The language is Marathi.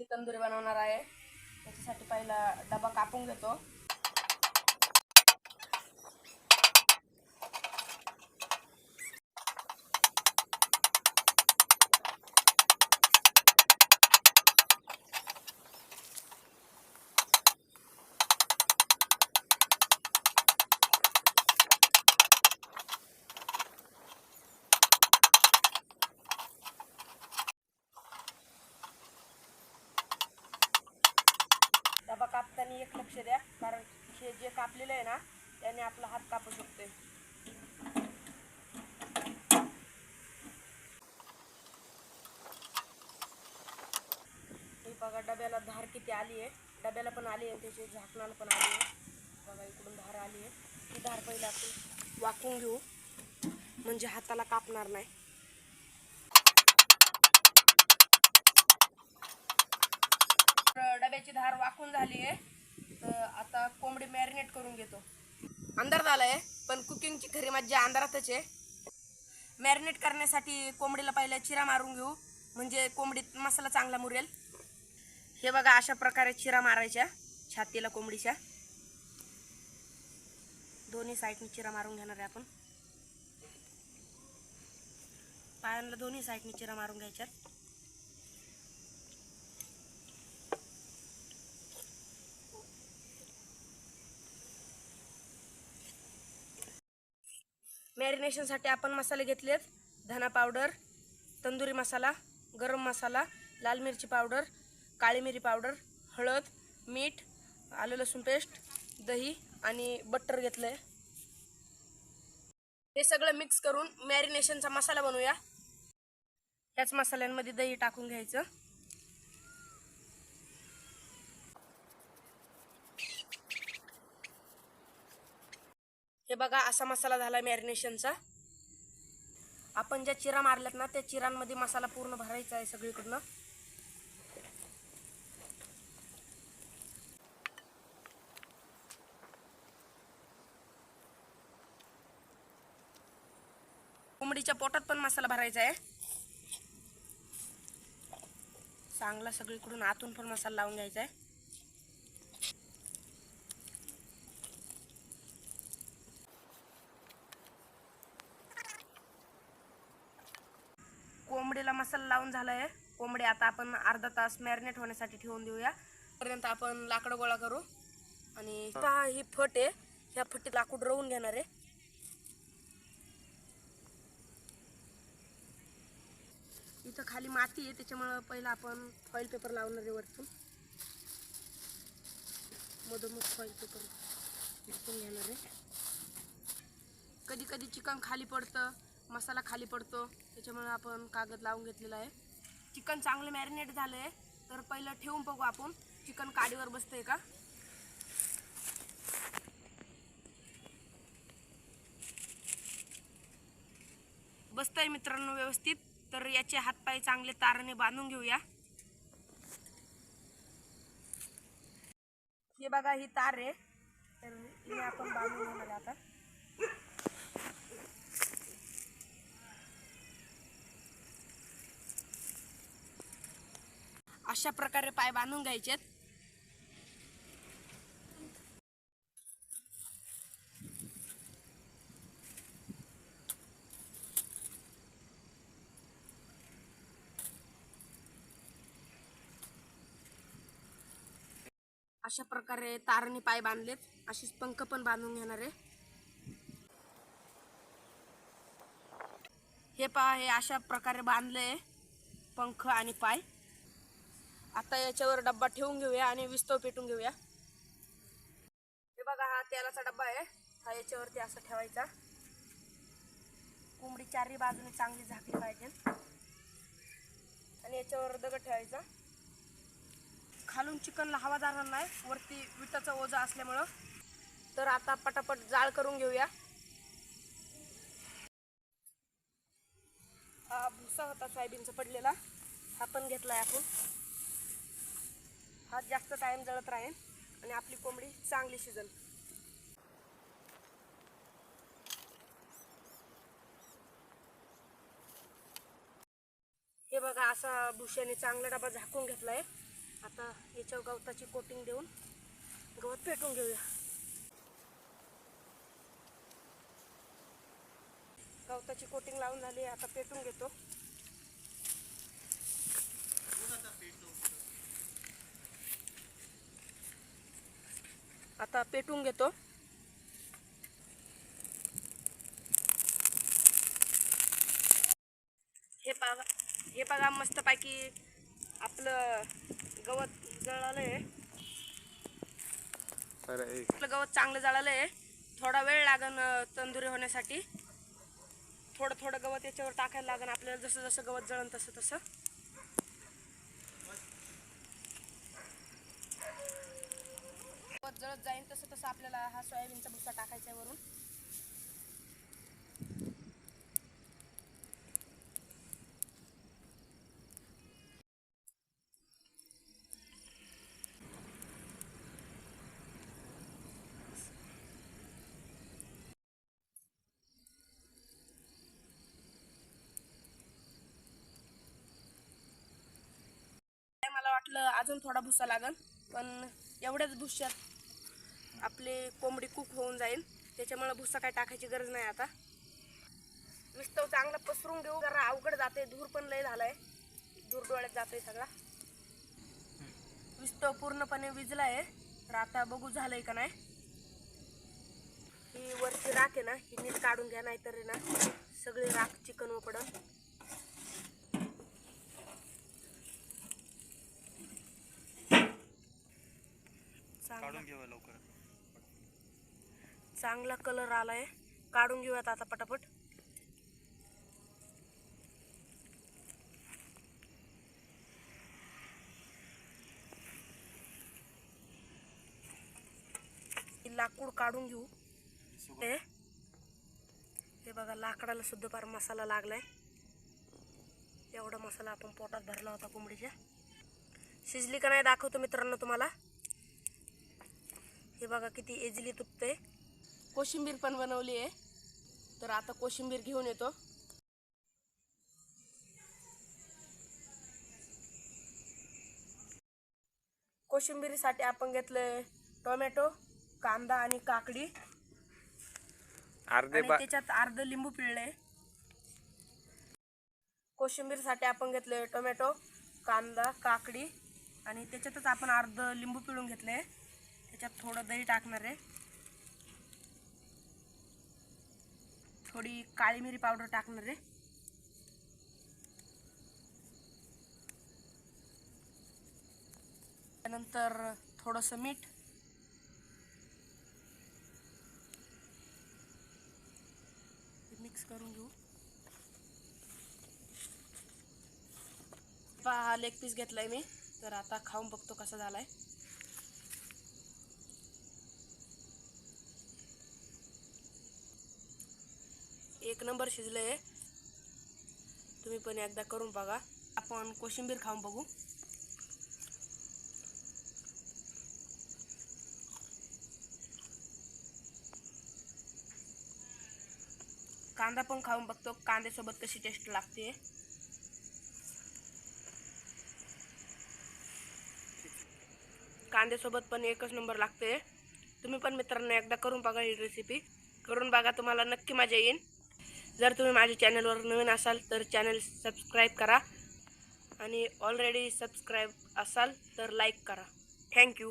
मसाल्यातली तंदुरी बनवणार आहे. त्याच्यासाठी पहिला डबा कापून घेतो. हाताने एक लक्ष द्या. कारण हे जे कापलेलं आहे ना त्याने आपला हात कापू शकतोय. हे बघा डब्याला धार किती आली आहे. डब्याला पण आली आहे त्याची झाकणाला पण आली आहे. बघा इकडून धार आली आहे. ही धार पहिला आपण वाकून घेऊ. म्हणजे हाताला कापणार नाही. तर डब्याची धार वाकून झाली आहे. तर आता कोंबडी मॅरिनेट करून घेतो. अंधार झालाय पण कुकिंगची खरी मज्जा अंधारातच आहे. मॅरिनेट करण्यासाठी कोंबडीला पहिल्या चिरा मारून घेऊ. म्हणजे कोंबडीत मसाला चांगला मुरेल. हे बघा अशा प्रकारे चिरा मारायच्या छातीला कोंबडीच्या. दोन्ही साईडने चिरा मारून घेणार आहे आपण. पायांना दोन्ही साईडने चिरा मारून घ्यायच्यात. मॅरिनेशनसाठी आपण मसाले घेतलेत. धना पावडर तंदुरी मसाला गरम मसाला लाल मिरची पावडर काळी मिरी पावडर हळद मीठ आलं लसूण पेस्ट दही आणि बटर घेतलं आहे हे सगळं मिक्स करून मॅरिनेशनचा मसाला बनवूया. याच मसाल्यांमध्ये दही टाकून घ्यायचं. हे बघा असा मसाला झाला मॅरिनेशनचा. आपण ज्या चिरा मारल्यात ना त्या चिरांमध्ये मसाला पूर्ण भरायचा आहे सगळीकडनं. कोंबडीच्या पोटात पण मसाला भरायचा आहे. चांगला सगळीकडून आतून पण मसाला लावून घ्यायचा आहे कोंबडीला मसाला लावून झाला आहे कोंबडी आता आपण अर्धा तास मॅरिनेट होण्यासाठी ठेवून देऊया. पर्यंत आपण लाकडं गोळा करू. आणि पहा ही फट आहे. ह्या फटीत लाकूड रवून घेणार आहे. इथं खाली माती आहे. त्याच्यामुळं पहिलं आपण फॉईल पेपर लावणार आहे वरतून. मधोमध फॉईल पेपर घेणार आहे. कधी कधी चिकन खाली पडतं. मसाला खाली पडतो. त्याच्यामुळे आपण कागद लावून घेतलेला आहे. चिकन चांगलं मॅरिनेट झालं आहे तर पहिलं ठेवून बघू आपण. चिकन काडीवर बसतंय का? बसतंय मित्रांनो व्यवस्थित. तर याचे हातपाय चांगले ताराने बांधून घेऊया. हे बघा ही तार आहे. तर हे आपण बांधून घेणार आता. अशा प्रकारे पाय बांधून घ्यायचेत. अशा प्रकारे तारणी पाय बांधलेत. अशीच पंख पण बांधून घेणार आहे. हे पहा हे अशा प्रकारे बांधले पंख आणि पाय. आता याच्यावर डब्बा ठेवून घेऊया आणि विस्तव पेटून घेऊया. हे बघा हा तेलाचा डब्बा आहे. हा याच्यावरती असा ठेवायचा. कोंबडी चारही बाजूने चांगली झाकली पाहिजे. आणि याच्यावर दगड ठेवायचा. खालून चिकनला हवा जाणार नाही. वरती विटाचा ओझा असल्यामुळं. तर आता पटापट जाळ करून घेऊया. हा भुसा होता सोयाबीनचा पडलेला. हा पण घेतलाय आपण. हा जास्त टाईम जळत राहील आणि आपली कोंबडी चांगली शिजल. हे बघा असा भुशाने चांगला डबा झाकून घेतलाय. आता याच्यावर गवताची कोटिंग देऊन गवत पेटून घेऊया. गवताची कोटिंग लावून झाली आता पेटून घेतो. आता पेटून घेतो. हे बघा हे बघा मस्तपैकी आपलं गवत जळालं आहे आपलं गवत चांगलं जळालं आहे थोडा वेळ लागन तंदुरी होण्यासाठी. थोडं थोडं गवत याच्यावर टाकायला लागन आपल्याला जसं जसं गवत जळन तसं तसं. जळत जाईन तसं तसं आपल्याला हा सोयाबीनचा भुसा टाकायचा आहे वरून. काय मला वाटलं अजून थोडा भुसा लागल पण एवढ्याच भुस्यात आपली कोंबडी कुक होऊन जाईल. त्याच्यामुळे भुसा काय टाकायची गरज नाही आता. नुसतं चांगला पसरून घेऊ. जरा अवघड जाते धूर पण लय झालाय. धूर डोळ्यात जातोय सगळा. विस्तव पूर्णपणे विजलाय. तर आता बघू झालंय का नाही. ही वरची राख आहे ना ही नीट काढून घ्या नाहीतर तरी ना सगळी राख चिकन पडन काढून घेऊया लवकर चांगला कलर आलाय. काढून घेऊयात आता पटापट. लाकूड काढून घेऊ. हे. हे बघा लाकडाला सुद्धा फार मसाला लागलाय. एवढा मसाला आपण पोटात भरला होता कोंबडीच्या. शिजली का नाही दाखवतो मित्रांनो तुम्हाला. हे बघा किती इझिली तुटते कोशिंबीर पण बनवली आहे. तर आता कोशिंबीर घेऊन येतो. कोशिंबिरीसाठी आपण घेतलंय टोमॅटो कांदा आणि काकडी. अर्धे त्याच्यात अर्ध लिंबू पिळले. कोशिंबीरसाठी आपण घेतले टोमॅटो कांदा काकडी. आणि त्याच्यातच आपण अर्ध लिंबू पिळून घेतले. त्याच्यात थोडं दही टाकणार आहे. थोडी काळी मिरी पावडर टाकणार आहे. त्यानंतर थोडंसं मीठ. मिक्स करून घेऊ. पहा हा लेग पीस घेतलाय मी. तर आता खाऊन बघतो कसा झालाय. नंबर नंबर आहे. तुम्ही पण एकदा करून बघा. आपण कोशिंबीर खाऊन बघू. कांदा पण खाऊन बघतो. कांद्यासोबत कशी टेस्ट लागते. कांद्यासोबत पण एकच नंबर लागते. तुम्ही पण मित्रांनो एकदा करून बघा ही रेसिपी करून बघा तुम्हाला नक्की मजा येईल. जर तुम्ही माझ्या चॅनलवर नवीन असाल तर चॅनल सबस्क्राईब करा आणि ऑलरेडी सबस्क्राईब असाल तर लाईक करा. थँक्यू